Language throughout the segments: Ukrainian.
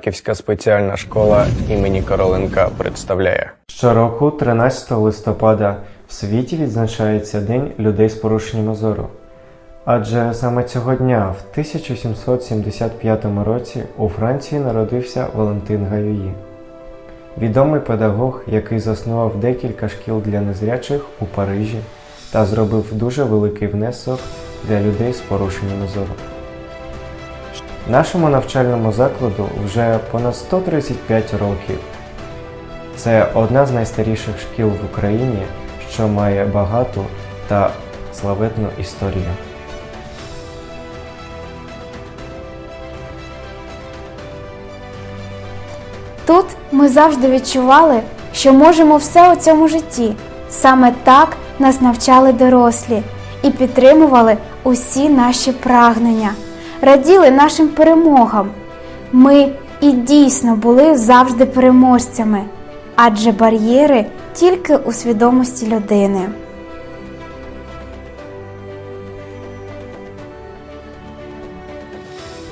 Харківська спеціальна школа імені Короленка представляє. Щороку, 13 листопада, в світі відзначається День людей з порушеннями зору. Адже саме цього дня, в 1775 році, у Франції народився Валентин Гаюї, відомий педагог, який заснував декілька шкіл для незрячих у Парижі та зробив дуже великий внесок для людей з порушеннями зору. Нашому навчальному закладу вже понад 135 років. Це одна з найстаріших шкіл в Україні, що має багату та славетну історію. Тут ми завжди відчували, що можемо все у цьому житті. Саме так нас навчали дорослі і підтримували усі наші прагнення, раділи нашим перемогам. Ми і дійсно були завжди переможцями, адже бар'єри тільки у свідомості людини.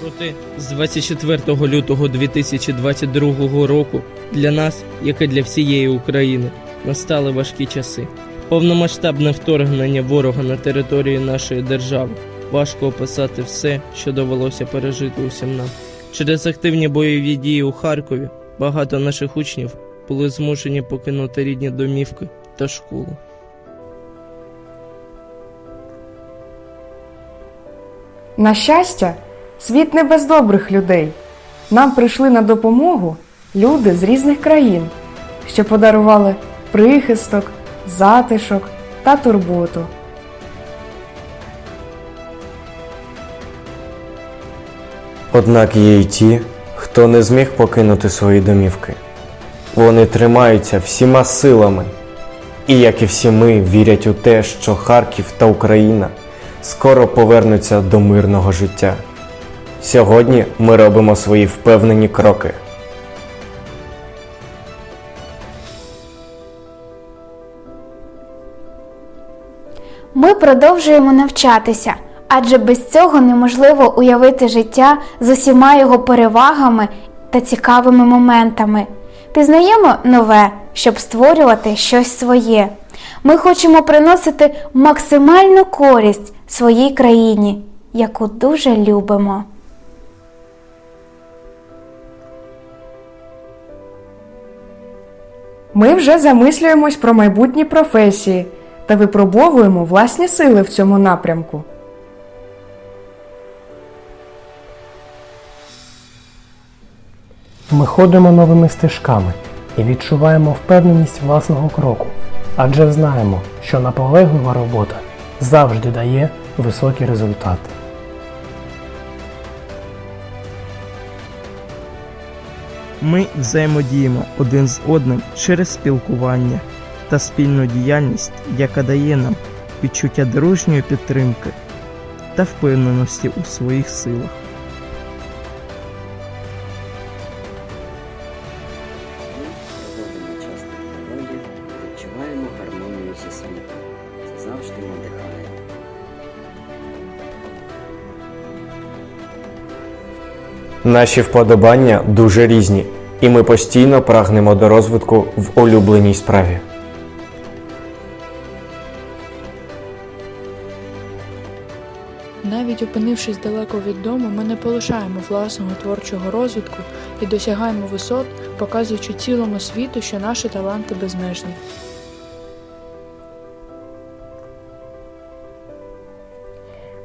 Проте з 24 лютого 2022 року для нас, як і для всієї України, настали важкі часи. Повномасштабне вторгнення ворога на територію нашої держави. Важко описати все, що довелося пережити усім нам. Через активні бойові дії у Харкові багато наших учнів були змушені покинути рідні домівки та школу. На щастя, світ не без добрих людей. Нам прийшли на допомогу люди з різних країн, що подарували прихисток, затишок та турботу. Однак є й ті, хто не зміг покинути свої домівки. Вони тримаються всіма силами, і, як і всі ми, вірять у те, що Харків та Україна скоро повернуться до мирного життя. Сьогодні ми робимо свої впевнені кроки. Ми продовжуємо навчатися, адже без цього неможливо уявити життя з усіма його перевагами та цікавими моментами. Пізнаємо нове, щоб створювати щось своє. Ми хочемо приносити максимальну користь своїй країні, яку дуже любимо. Ми вже замислюємось про майбутні професії та випробовуємо власні сили в цьому напрямку. Ми ходимо новими стежками і відчуваємо впевненість власного кроку, адже знаємо, що наполеглива робота завжди дає високий результат. Ми взаємодіємо один з одним через спілкування та спільну діяльність, яка дає нам відчуття дружньої підтримки та впевненості у своїх силах. Це завжди. Наші вподобання дуже різні, і ми постійно прагнемо до розвитку в улюбленій справі. Навіть опинившись далеко від дому, ми не полишаємо власного творчого розвитку і досягаємо висот, показуючи цілому світу, що наші таланти безмежні.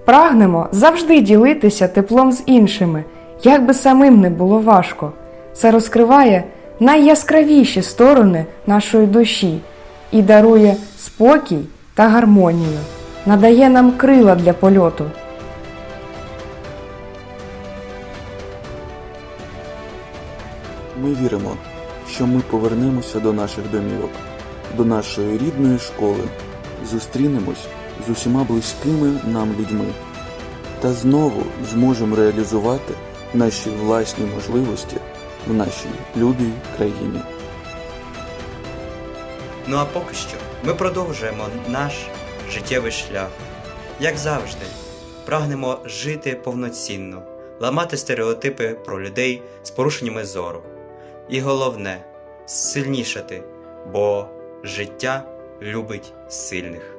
Прагнемо завжди ділитися теплом з іншими, як би самим не було важко. Це розкриває найяскравіші сторони нашої душі і дарує спокій та гармонію, надає нам крила для польоту. Ми віримо, що ми повернемося до наших домівок, до нашої рідної школи, зустрінемось з усіма близькими нам людьми та знову зможемо реалізувати наші власні можливості в нашій любій країні. Ну а поки що ми продовжуємо наш життєвий шлях. Як завжди, прагнемо жити повноцінно, ламати стереотипи про людей з порушеннями зору. І головне сильнішати, бо життя любить сильних.